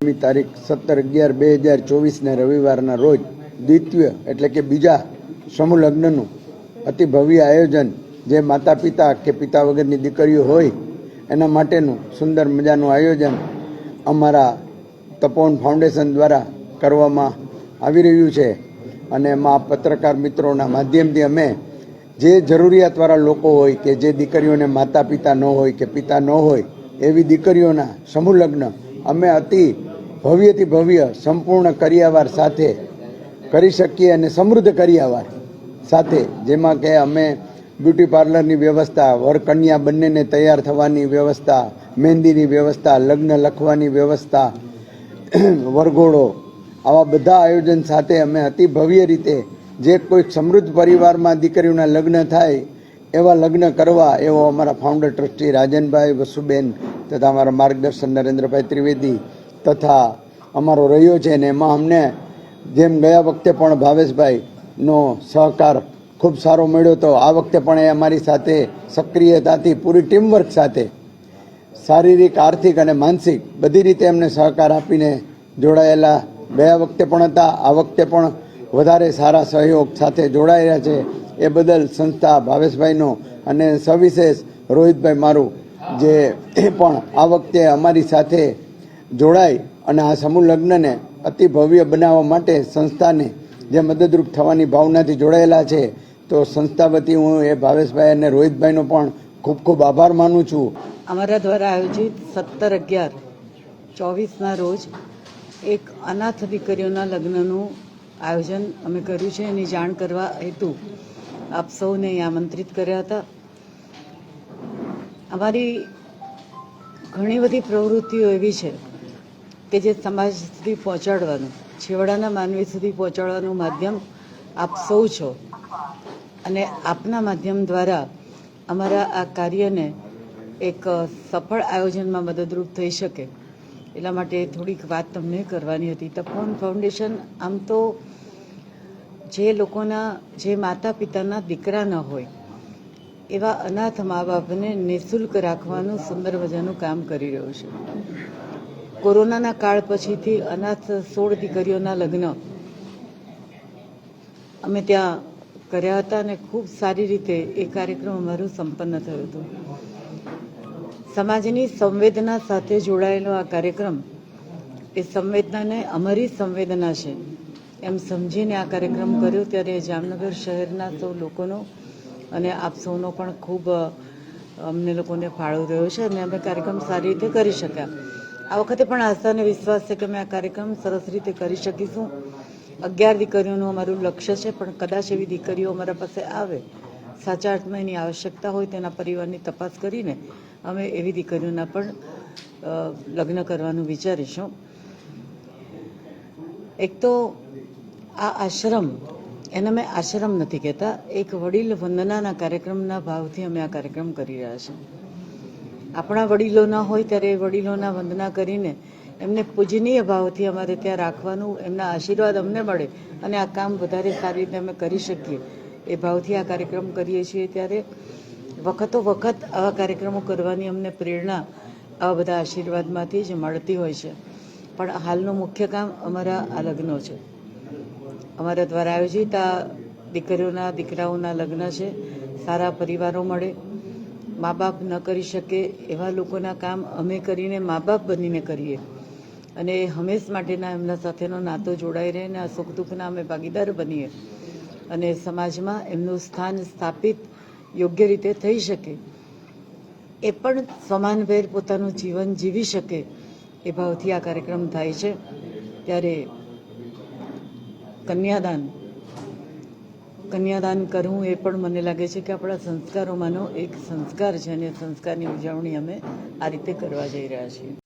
આગામી તારીખ સત્તર અગિયાર બે હજાર ચોવીસના રવિવારના રોજ દ્વિતીય એટલે કે બીજા સમૂહ લગ્નનું અતિ ભવ્ય આયોજન જે માતા પિતા કે પિતા વગરની દીકરીઓ હોય, એના માટેનું સુંદર મજાનું આયોજન અમારા તપોવન ફાઉન્ડેશન દ્વારા કરવામાં આવી રહ્યું છે. અને એમાં પત્રકાર મિત્રોના માધ્યમથી અમે જે જરૂરિયાતવાળા લોકો હોય કે જે દીકરીઓને માતા પિતા ન હોય કે પિતા ન હોય, એવી દીકરીઓના સમૂહ લગ્ન અમે અતિ ભવ્યથી ભવ્ય સંપૂર્ણ કરિયાવાર સાથે કરી શકીએ અને સમૃદ્ધ કરિયાવાર સાથે, જેમાં કે અમે બ્યુટી પાર્લરની વ્યવસ્થા, વરકન્યા બંનેને તૈયાર થવાની વ્યવસ્થા, મહેંદીની વ્યવસ્થા, લગ્ન લખવાની વ્યવસ્થા, વરઘોડો, આવા બધા આયોજન સાથે અમે અતિ ભવ્ય રીતે જે કોઈ સમૃદ્ધ પરિવારમાં દીકરીઓના લગ્ન થાય, એવા લગ્ન કરવા, એવો અમારા ફાઉન્ડર ટ્રસ્ટી રાજનભાઈ વસુબેન તથા અમારા માર્ગદર્શન નરેન્દ્રભાઈ ત્રિવેદી તથા અમારો રહ્યો છે ને એમાં અમને જેમ ગયા વખતે પણ ભાવેશભાઈનો સહકાર ખૂબ સારો મળ્યો હતો આ વખતે પણ એ અમારી સાથે સક્રિયતાથી પૂરી ટીમવર્ક સાથે શારીરિક, આર્થિક અને માનસિક બધી રીતે એમને સહકાર આપીને જોડાયેલા ગયા વખતે પણ હતા. આ વખતે પણ વધારે સારા સહયોગ સાથે જોડાયેલા છે. એ બદલ સંસ્થા ભાવેશભાઈનો અને સવિશેષ રોહિતભાઈ મારું જે પણ આ વખતે અમારી સાથે જોડાઈ અને આ સમૂહ લગ્નને અતિ ભવ્ય બનાવવા માટે સંસ્થાને જે મદદરૂપ થવાની ભાવનાથી જોડાયેલા છે, તો સંસ્થા વતી હું એ ભાવેશભાઈ અને રોહિતભાઈનો પણ ખૂબ ખૂબ આભાર માનું છું. અમારા દ્વારા આયોજિત સત્તર અગિયાર, ચોવીસના રોજ એક અનાથ દીકરીઓના લગ્નનું આયોજન અમે કર્યું છે. એની જાણ કરવા હેતુ આપ સૌને આમંત્રિત કર્યા હતા. અમારી ઘણી બધી પ્રવૃત્તિઓ એવી છે કે જે સમાજ સુધી પહોંચાડવાનું, છેવાડાના માનવી સુધી પહોંચાડવાનું માધ્યમ આપ સૌ છો. અને આપના માધ્યમ દ્વારા અમારા આ કાર્યને એક સફળ આયોજનમાં મદદરૂપ થઈ શકે. એટલા માટે થોડીક વાત તમને કરવાની હતી. તપોવન ફાઉન્ડેશન આમ તો જે લોકોના, જે માતા પિતાના દીકરા ન હોય એવા અનાથ મા બાપને નિઃશુલ્ક રાખવાનું સુંદર મજાનું કામ કરી રહ્યું છે. કોરોનાના કાળ પછીથી અનાથ સોળ દીકરીઓના લગ્ન. અમે ત્યાં કર્યા હતા અને ખૂબ સારી રીતે એ કાર્યક્રમ અમારું સંપન્ન થયું હતું. સમાજની સંવેદના સાથે જોડાયેલો આ કાર્યક્રમ એ સંવેદનાને અમારી સંવેદના છે. એમ સમજીને આ કાર્યક્રમ કર્યો ત્યારે જામનગર શહેરના સૌ લોકોનો અને આપ સૌનો પણ ખૂબ અમને લોકોને ફાળો રહ્યો છે અને અમે કાર્યક્રમ સારી રીતે કરી શક્યા. આ વખતે પણ આસ્થા અને વિશ્વાસ છે કે અમે આ કાર્યક્રમ સરસ રીતે કરી શકીશું. અગિયાર દીકરીઓનું અમારું લક્ષ્ય છે, પણ કદાચ એવી દીકરીઓ અમારા પાસે આવે, સાચા અર્થમાં એની આવશ્યકતા હોય તેના પરિવારની તપાસ કરીને અમે એવી દીકરીઓના પણ લગ્ન કરવાનું વિચારીશું. એક તો આ આશ્રમ એને મેં આશ્રમ નથી કહેતા. એક વડીલ વંદનાના કાર્યક્રમના ભાવથી અમે આ કાર્યક્રમ કરી રહ્યા છીએ. આપણા વડીલો ના હોય ત્યારે એ વડીલોના વંદના કરીને એમને પૂજનીય ભાવથી અમારે ત્યાં રાખવાનું, એમના આશીર્વાદ અમને મળે અને આ કામ વધારે સારી રીતે અમે કરી શકીએ. એ ભાવથી આ કાર્યક્રમ કરીએ છીએ ત્યારે વખતો વખત આવા કાર્યક્રમો કરવાની અમને પ્રેરણા આવા બધા આશીર્વાદમાંથી જ મળતી હોય છે. પણ હાલનું મુખ્ય કામ અમારા આ લગ્નો છે. અમારા દ્વારા આયોજિત આ દીકરીઓના, દીકરાઓના લગ્ન છે. સારા પરિવારો મળે. મા બાપ ન કરી શકે એવા લોકોના કામ અમે કરીને મા બાપ બનીને કરીએ. અને હંમેશ માટેના એમના સાથેનો નાતો જોડાઈ રહે અને આ સુખ દુઃખના અમે ભાગીદાર બનીએ. અને સમાજમાં એમનું સ્થાન સ્થાપિત યોગ્ય રીતે થઈ શકે. એ પણ સમાનભેર પોતાનું જીવન જીવી શકે એ ભાવથી આ કાર્યક્રમ થાય છે. ત્યારે કન્યાદાન. કન્યાદાન કરવું એ પણ મને લાગે છે કે આપણા સંસ્કારોમાંનો એક સંસ્કાર છે અને સંસ્કારની ઉજવણી અમે આ રીતે કરવા જઈ રહ્યા છીએ.